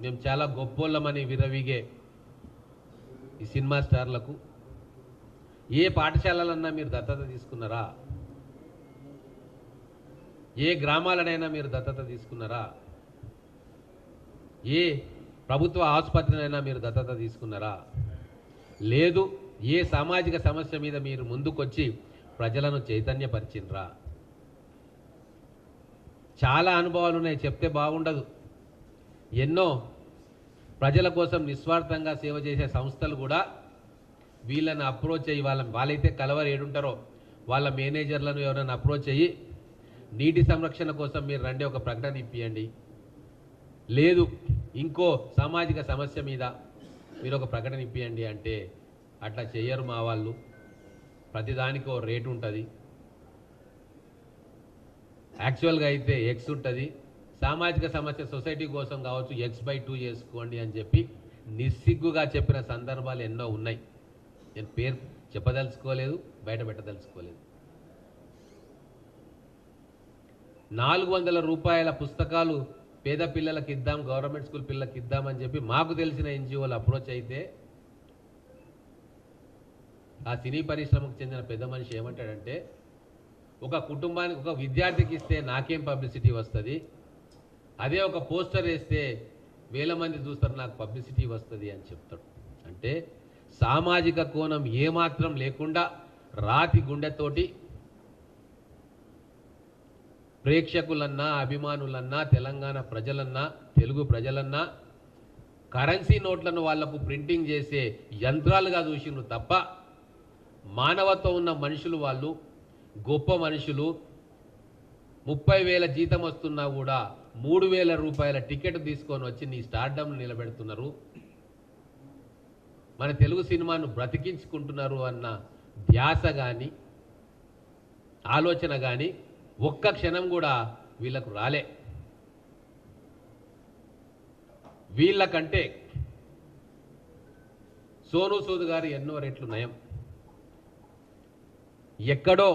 మేము చాలా గొప్పోళ్ళమని విరవిగే ఈ సినిమా స్టార్లకు. ఏ పాఠశాలలన్నా మీరు దత్తత తీసుకున్నారా? ఏ గ్రామాలనైనా మీరు దత్తత తీసుకున్నారా? ఏ ప్రభుత్వ ఆసుపత్రినైనా మీరు దత్తత తీసుకున్నారా? లేదు ఏ సామాజిక సమస్య మీద మీరు ముందుకొచ్చి ప్రజలను చైతన్యపరిచినరా చాలా అనుభవాలు ఉన్నాయి చెప్తే బాగుండదు. ఎన్నో ప్రజల కోసం నిస్వార్థంగా సేవ చేసే సంస్థలు కూడా వీళ్ళని అప్రోచ్ అయ్యి వాళ్ళ వాళ్ళైతే కలవరు ఏడుంటారో వాళ్ళ మేనేజర్లను ఎవరైనా అప్రోచ్ అయ్యి నీటి సంరక్షణ కోసం మీరు రండి ఒక ప్రకటన ఇప్పియండి. లేదు ఇంకో సామాజిక సమస్య మీద మీరు ఒక ప్రకటన ఇప్పియండి అంటే అట్లా చేయరు మా వాళ్ళు. ప్రతిదానికి ఓ రేటు ఉంటుంది. యాక్చువల్గా అయితే ఎక్స్ ఉంటుంది. సామాజిక సమస్య సొసైటీ కోసం కావచ్చు ఎక్స్ బై టూ చేసుకోండి అని చెప్పి నిస్సిగ్గుగా చెప్పిన సందర్భాలు ఎన్నో ఉన్నాయి. నేను పేరు చెప్పదలుచుకోలేదు బయట పెట్టదలుచుకోలేదు. నాలుగు వందల రూపాయల పుస్తకాలు పేద పిల్లలకి ఇద్దాం గవర్నమెంట్ స్కూల్ పిల్లలకి ఇద్దామని చెప్పి మాకు తెలిసిన ఎన్జిఓలు అప్రోచ్ అయితే ఆ సినీ పరిశ్రమకు చెందిన పెద్ద మనిషి ఏమంటాడంటే ఒక కుటుంబానికి ఒక విద్యార్థికి ఇస్తే నాకేం పబ్లిసిటీ వస్తుంది? అదే ఒక పోస్టర్ వేస్తే వేల మంది చూస్తారు నాకు పబ్లిసిటీ వస్తుంది అని చెప్తాడు. అంటే సామాజిక కోణం ఏమాత్రం లేకుండా రాతి గుండెతోటి ప్రేక్షకులన్నా అభిమానులన్నా తెలంగాణ ప్రజలన్నా తెలుగు ప్రజలన్నా కరెన్సీ నోట్లను వాళ్ళకు ప్రింటింగ్ చేసే యంత్రాలుగా చూసిండ్రు తప్ప మానవత్వం ఉన్న మనుషులు వాళ్ళు గొప్ప మనుషులు ముప్పై వేల జీతం వస్తున్నా కూడా మూడు వేల రూపాయల టికెట్ తీసుకొని వచ్చి నీ స్టార్డమ్ నిలబెడుతున్నారు. మన తెలుగు సినిమాను బ్రతికించుకుంటున్నారు అన్న ధ్యాస కానీ ఆలోచన కానీ ఒక్క క్షణం కూడా వీళ్ళకు రాలే. వీళ్ళకంటే సోను సూద్ గారు ఎన్నో రెట్లు నయం. ఎక్కడో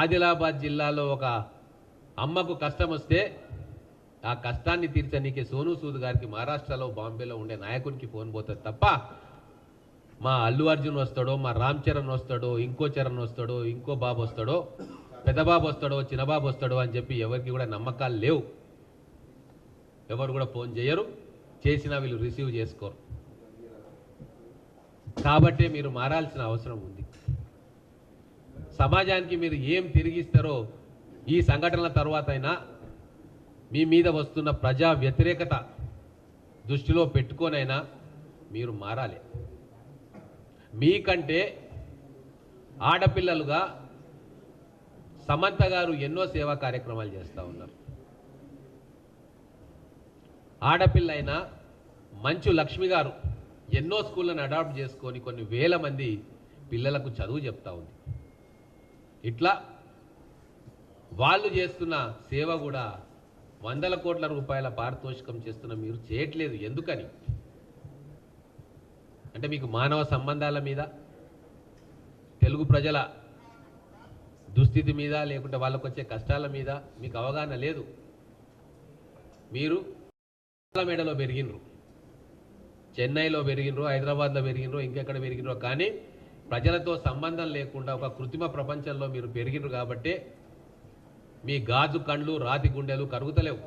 ఆదిలాబాద్ జిల్లాలో ఒక అమ్మకు కష్టం వస్తే ఆ కష్టాన్ని తీర్చనీకే సోను సూద్ గారికి మహారాష్ట్రలో బాంబేలో ఉండే నాయకునికి ఫోన్ పోతుంది తప్ప మా అల్లు అర్జున్ వస్తాడో మా రామ్ చరణ్ వస్తాడో ఇంకో చరణ్ వస్తాడో ఇంకో బాబు వస్తాడో పెద్దబాబు వస్తాడో చిన్న బాబు వస్తాడో అని చెప్పి ఎవరికి కూడా నమ్మకాలు లేవు. ఎవరు కూడా ఫోన్ చేయరు. చేసినా వీళ్ళు రిసీవ్ చేసుకోరు. కాబట్టే మీరు మారాల్సిన అవసరం ఉంది. సమాజానికి మీరు ఏం తిరిగిస్తారో ఈ సంఘటనల తర్వాత అయినా మీ మీద వస్తున్న ప్రజా వ్యతిరేకత దృష్టిలో పెట్టుకోనైనా మీరు మారాలి. మీకంటే ఆడపిల్లలుగా సమంత గారు ఎన్నో సేవా కార్యక్రమాలు చేస్తూ ఉన్నారు. ఆడపిల్ల అయిన మంచు లక్ష్మి గారు ఎన్నో స్కూళ్ళను అడాప్ట్ చేసుకొని కొన్ని వేల మంది పిల్లలకు చదువు చెప్తా ఉంది. ఇట్లా వాళ్ళు చేస్తున్న సేవ కూడా వందల కోట్ల రూపాయల పారితోషికం చేస్తున్న మీరు చేయట్లేదు. ఎందుకని? అంటే మీకు మానవ సంబంధాల మీద తెలుగు ప్రజల దుస్థితి మీద లేకుంటే వాళ్ళకు వచ్చే కష్టాల మీద మీకు అవగాహన లేదు. మీరు మేడలో పెరిగినరు చెన్నైలో పెరిగినరు హైదరాబాద్లో పెరిగినరు ఇంకెక్కడ పెరిగినరు కానీ ప్రజలతో సంబంధం లేకుండా ఒక కృత్రిమ ప్రపంచంలో మీరు పెరిగినరు కాబట్టి మీ గాజు కండ్లు రాతి గుండెలు కరుగుతలేవు.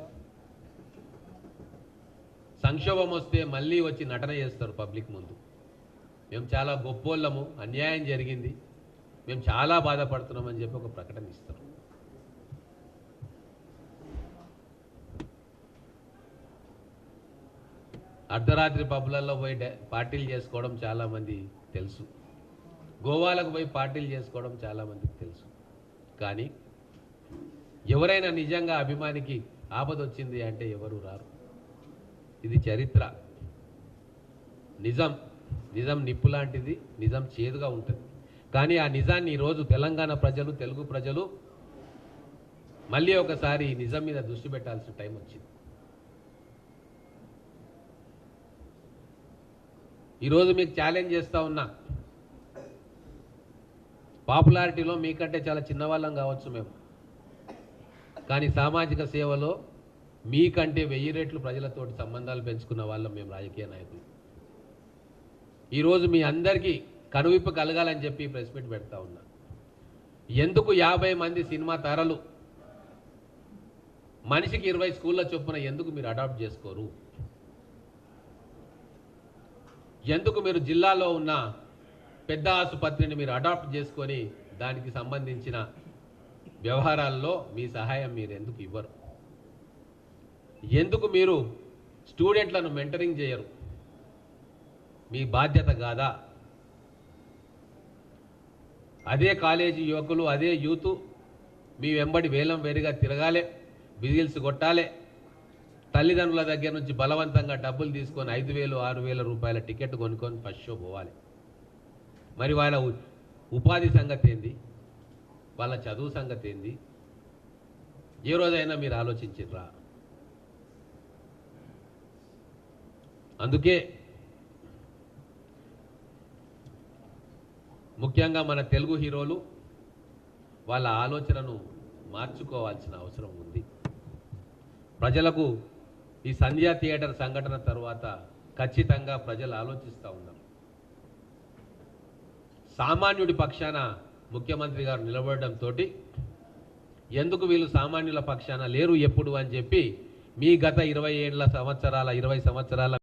సంక్షోభం వస్తే మళ్ళీ వచ్చి నటన చేస్తారు పబ్లిక్ ముందు. మేము చాలా గొప్పోళ్ళము అన్యాయం జరిగింది. మేము చాలా బాధపడుతున్నామని చెప్పి ఒక ప్రకటన ఇస్తారు. అర్ధరాత్రి పబ్లల్లో పోయి పార్టీలు చేసుకోవడం చాలామంది తెలుసు. గోవాలకు పోయి పార్టీలు చేసుకోవడం చాలామందికి తెలుసు. కానీ ఎవరైనా నిజంగా అభిమానికి ఆపదొచ్చింది అంటే ఎవరు రారు. ఇది చరిత్ర. నిజం నిజం నిప్పు లాంటిది నిజం చేదుగా ఉంటుంది. కానీ ఆ నిజాన్ని ఈరోజు తెలంగాణ ప్రజలు తెలుగు ప్రజలు మళ్ళీ ఒకసారి నిజం మీద దృష్టి పెట్టాల్సిన టైం వచ్చింది. ఈరోజు మీకు ఛాలెంజ్ చేస్తూ ఉన్నా. పాపులారిటీలో మీకంటే చాలా చిన్నవాళ్ళం కావచ్చు మేము. కానీ సామాజిక సేవలో మీకంటే వెయ్యి రెట్లు ప్రజలతోటి సంబంధాలు పెంచుకున్న వాళ్ళం మేము రాజకీయ నాయకులు. ఈరోజు మీ అందరికీ కనువిప్పు కలగాలని చెప్పి ప్రెస్ మీట్ పెడతా ఉన్నా. ఎందుకు యాభై మంది సినిమా తారలు మనిషికి ఇరవై స్కూళ్ళ చొప్పున ఎందుకు మీరు అడాప్ట్ చేసుకోరు? ఎందుకు మీరు జిల్లాలో ఉన్న పెద్ద ఆసుపత్రిని మీరు అడాప్ట్ చేసుకొని దానికి సంబంధించిన వ్యవహారాల్లో మీ సహాయం మీరు ఎందుకు ఇవ్వరు? ఎందుకు మీరు స్టూడెంట్లను మెంటరింగ్ చేయరు? మీ బాధ్యత కాదా అదే కాలేజీ యువకులు అదే యూత్ మీ వెంబడి వేలం వేరుగా తిరగాలే బిజిల్స్ కొట్టాలే. తల్లిదండ్రుల దగ్గర నుంచి బలవంతంగా డబ్బులు తీసుకొని ఐదు వేలు ఆరు వేల రూపాయల టికెట్ కొనుక్కొని ఫస్ట్ షో పోవాలి మరి వాళ్ళ ఉపాధి సంగతి ఏంది? వాళ్ళ చదువు సంగతి ఏంది? ఏ రోజైనా మీరు ఆలోచించరా అందుకే ముఖ్యంగా మన తెలుగు హీరోలు వాళ్ళ ఆలోచనను మార్చుకోవాల్సిన అవసరం ఉంది. ప్రజలకు ఈ సంధ్యా థియేటర్ సంఘటన తర్వాత ఖచ్చితంగా ప్రజలు ఆలోచిస్తూ ఉన్నారు. సామాన్యుడి పక్షాన ముఖ్యమంత్రి గారు నిలబడడంతో ఎందుకు వీళ్ళు సామాన్యుల పక్షాన లేరు ఎప్పుడు అని చెప్పి మీ గత ఇరవై ఏళ్ళ సంవత్సరాల ఇరవై సంవత్సరాల